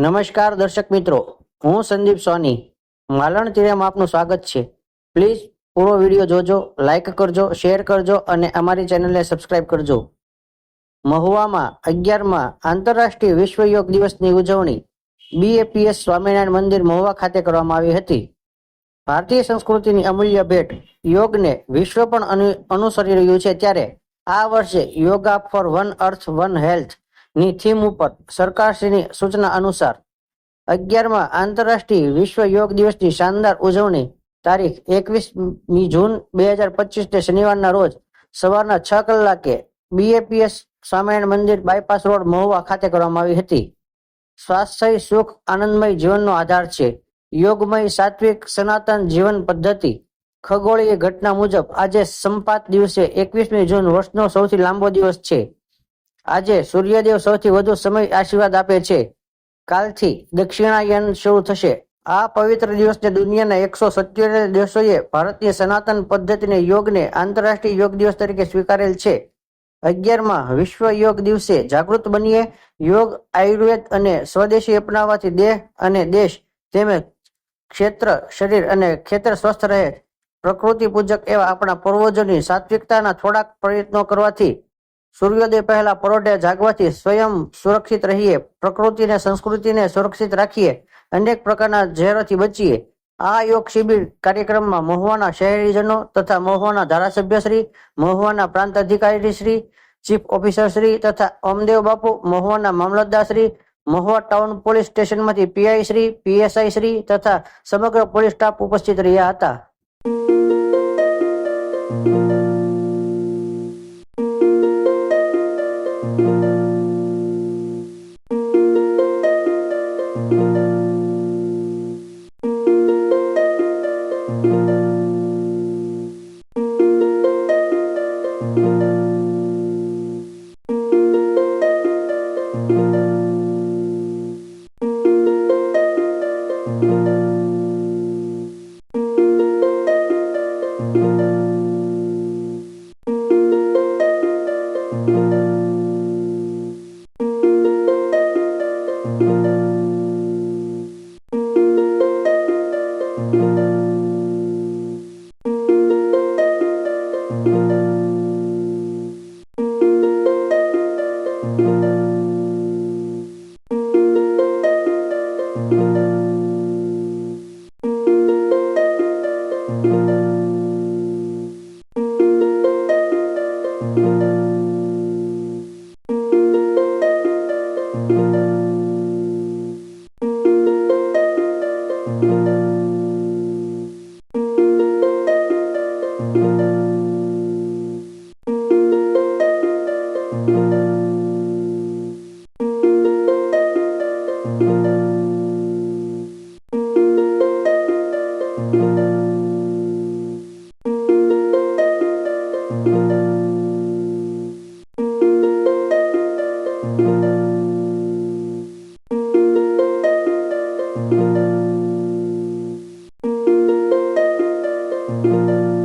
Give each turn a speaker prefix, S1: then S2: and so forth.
S1: નમસ્કાર દર્શક મિત્રો, હું સંદીપ સોની. માલણ તીરેમાં આપનું સ્વાગત છે. પ્લીઝ પૂરો વીડિયો જોજો લાઇક કરજો શેર કરજો અને અમારી ચેનલને સબસ્ક્રાઇબ કરજો. મહુવામાં અગિયારમાં આંતરરાષ્ટ્રીય વિશ્વ યોગ દિવસની ઉજવણી બીએપીએસ સ્વામિનારાયણ મંદિર મહુવા ખાતે કરવામાં આવી હતી. ભારતીય સંસ્કૃતિની અમૂલ્ય ભેટ યોગને વિશ્વ પણ અનુ- અનુસરી રહ્યું છે ત્યારે આ વર્ષે yoga for one earth one health ની થીમ ઉપર સરકારશ્રીની સૂચના અનુસાર અગિયારમાં આંતરરાષ્ટ્રીય વિશ્વ યોગ દિવસની શાનદાર ઉજવણી તારીખ એકવીસમી જૂન બે હજાર પચીસ શનિવારના રોજ સવારના છ કલાકે બીએપીએસ સ્વામિનારાયણ મંદિર બાયપાસ રોડ મહુવા ખાતે કરવામાં આવી હતી. સ્વાસ્થ્ય, સુખ, આનંદમય જીવનનો આધાર છે. યોગમય સાત્વિક સનાતન જીવન પદ્ધતિ ખગોળીય ઘટના મુજબ આજે સંપાત દિવસે એકવીસમી જૂન વર્ષનો સૌથી લાંબો દિવસ છે. આજે સૂર્યદેવ સૌથી વધુ સમય આશીર્વાદ આપે છે. કાલથી દક્ષિણાયન શરૂ થશે. આ પવિત્ર દિવસને દુનિયાના એકસો સત્યોતેર દેશોએ ભારતીય સનાતન પદ્ધતિને યોગને આંતરરાષ્ટ્રીય યોગ દિવસ તરીકે સ્વીકારેલ છે. અગિયારમાં વિશ્વ યોગ દિવસે જાગૃત બનીએ. યોગ, આયુર્વેદ અને સ્વદેશી અપનાવવાથી દેહ અને દેશ તેમજ ક્ષેત્ર, શરીર અને ખેતર સ્વસ્થ રહે. પ્રકૃતિ પૂજક એવા આપણા પૂર્વજોની સાત્વિકતાના થોડાક પ્રયત્નો કરવાથી સૂર્યોદય પહેલા પરોઢે જાગવાથી સ્વયં સુરક્ષિત રહીએ, પ્રકૃતિને, સંસ્કૃતિને સુરક્ષિત રાખીએ, અનેક પ્રકારના ઝેરોથી બચીએ. આ યોગ શિબિર કાર્યક્રમમાં મહુવાના શહેરીજનો તથા મહુવાના ધારાસભ્યશ્રી, મહુવાના પ્રાંત અધિકારી શ્રી ચીફ ઓફિસર શ્રી તથા ઓમદેવ બાપુ, મહુવાના મામલતદાર શ્રી મહુવા ટાઉન પોલીસ સ્ટેશનમાંથી પીઆઈ શ્રી પીએસઆઈ શ્રી તથા સમગ્ર પોલીસ સ્ટાફ ઉપસ્થિત રહ્યા હતા. Música Thank you.